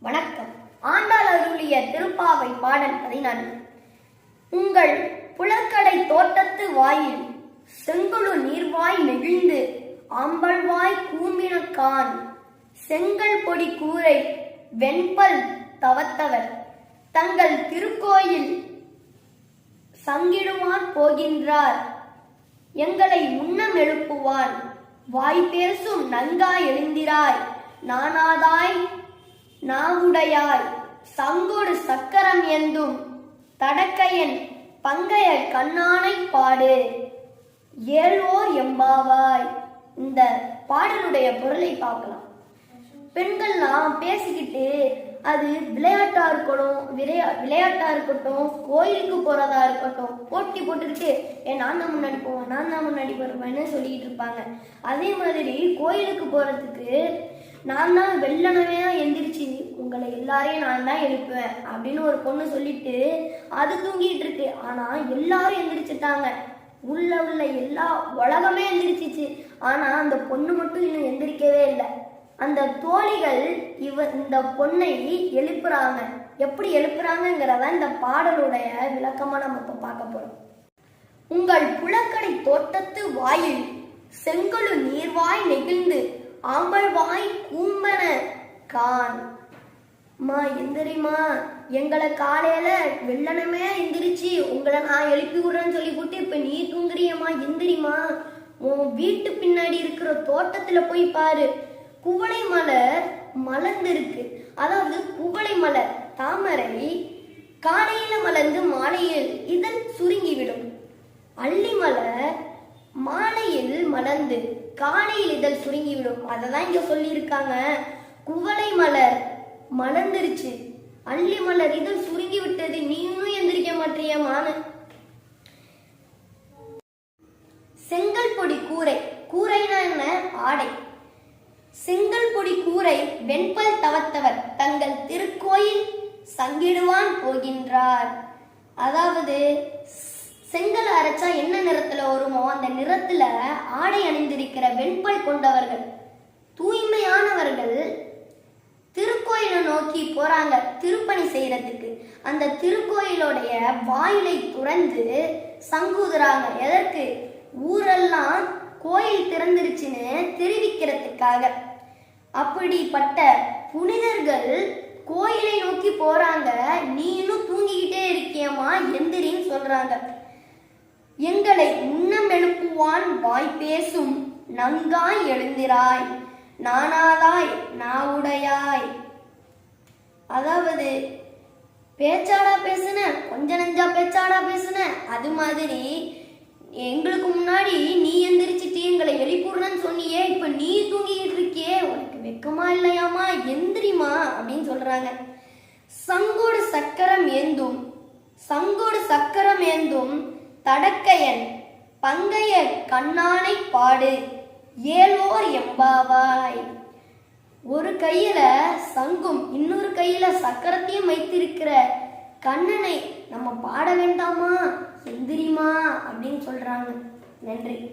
வணக்கம். ஆண்டாள் அருளிய திருப்பாவை பாடல் பதினான்கு. உங்கள் புலக்கடை தோட்டத்து வாயில் செங்குழு நீர்வாய் நெகிழ்ந்து ஆம்பல்வாய் கூம்பினக்கான் செங்கல் பொடி கூரை வெண்பல் தவத்தவர். தங்கள் திருக்கோயில் சங்கிடுமான் போகின்றார். எங்களை உண்ணம் எழுப்புவான் வாய் பேசும் நன்காய் எழுந்திராய். நானாதாய் நாவுடையாய் சங்கொடு சக்கரம் எந்தும் தடக்கையன் பங்கைய கண்ணானை பாடு. ஏழ்வோர் எம்பாவாய். இந்த பாடலுடைய பொருளை பார்க்கலாம். பெண்கள்லாம் பேசிக்கிட்டு அது விளையாட்டா இருக்கணும் விளையா விளையாட்டா இருக்கட்டும் கோயிலுக்கு போறதா இருக்கட்டும் போட்டி போட்டுக்கிட்டு ஏ நான் தான் முன்னாடி போவேன் நான் தான் முன்னாடி வருவேன்னு சொல்லிக்கிட்டு இருப்பாங்க. அதே மாதிரி கோயிலுக்கு போறதுக்கு நான் தான் வெள்ளனவே தான் எந்திரிச்சு உங்களை எல்லாரையும் நான் தான் எழுப்புவேன் அப்படின்னு ஒரு பொண்ணு சொல்லிட்டு அது தூங்கிட்டு இருக்கு. ஆனா எல்லாரும் எந்திரிச்சுட்டாங்க. உள்ள உள்ள எல்லா உலகமே எந்திரிச்சிச்சு. ஆனா அந்த பொண்ணு மட்டும் இன்னும் எந்திரிக்கவே இல்லை. அந்த தோழிகள் இவ இந்த பொண்ணை எழுப்புறாங்க. எப்படி எழுப்புறாங்கங்கிறத இந்த பாடலுடைய விளக்கமா நம்ம இப்ப பார்க்க போறோம். உங்கள் புலக்கடை தோட்டத்து வாயில் செங்கலு நீர்வாய் நெகிழ்ந்து ஆம்பல்வாய் கூம்பன கான். அம்மா எந்திரிமா எங்களை காலையில வெள்ளனமே எந்திரிச்சு உங்களை நான் எழுப்பி விடுறேன்னு சொல்லி போட்டு இப்ப நீ தூங்குறியம்மா எந்திரிமா உன் வீட்டு பின்னாடி இருக்கிற தோட்டத்துல போய் பாரு. குவளை மலர் மலர்ந்திருக்கு அதாவது குவளை மலர் தாமரை காலையில மலர்ந்து மாலையில் இதழ் சுருங்கிவிடும். அள்ளி மலர் மாலையில் மலர்ந்து காலையில் இதழ் சுருங்கிவிடும். அதை தான் இங்க சொல்லியிருக்காங்க. குவளை மலர் மணந்துருச்சு. அள்ளி மலர் இதழ் சுருங்கி விட்டது நீ இன்னும் எந்திரிக்க மாட்டியமான செங்கல் பொடி கூரை. கூரைனா என்ன? ஆடை. செங்கல் பொடி கூரை வெண்பல் தவத்தவர் தங்கள் திருக்கோயில் சங்கிடுவான் போகின்றார். அதாவது செங்கல் அரைச்சா என்ன நிறத்துல வருமோ அந்த நிறத்துல ஆடை அணிந்திருக்கிற வெண்பல் கொண்டவர்கள். தூய்மையானவர்கள் திருக்கோயிலை நோக்கி போறாங்க திருப்பணி செய்யறதுக்கு. அந்த திருக்கோயிலுடைய வாயிலை துறந்து சங்குதுறாங்க. எதற்கு? ஊரெல்லாம் கோயில் திறந்துருச்சுன்னு தெரிவிக்கிறதுக்காக. அப்படிப்பட்ட புனிதர்கள் கோயிலை நோக்கி போறாங்க. நீ இன்னும் தூங்கிக்கிட்டே இருக்கியம்மா எந்திரின்னு சொல்றாங்க. எங்களை முன்னம் எழுப்புவான் வாய் பேசும் நங்காய் எழுந்திராய். நானாதாய் நாவுடையாய். அதாவது பேச்சாடா பேசுன கொஞ்ச நஞ்சா பேச்சாடா பேசுன அது மாதிரி எங்களுக்கு முன்னாடி நீ எந்திரிச்சிட்டு எங்களை எழுப்பிடுறேன்னு சொன்னியே இப்ப நீ தூங்கிட்டு இருக்கியே உனக்கு வெக்கமா இல்லையாமா எந்திரிமா அப்படின்னு சொல்றாங்க. சங்கோடு சக்கரம் ஏந்தும் சங்கோடு சக்கரம் ஏந்தும் தடக்கையன் பங்கைய கண்ணானை பாடு ஏலோர் எம்பாவாய். ஒரு கையில சங்கும் இன்னொரு கையில சக்கரத்தையும் வைத்திருக்கிற கண்ணனை நம்ம பாட வேண்டாமா? எந்திரிமா? அப்படின்னு சொல்றாங்க. நன்றி.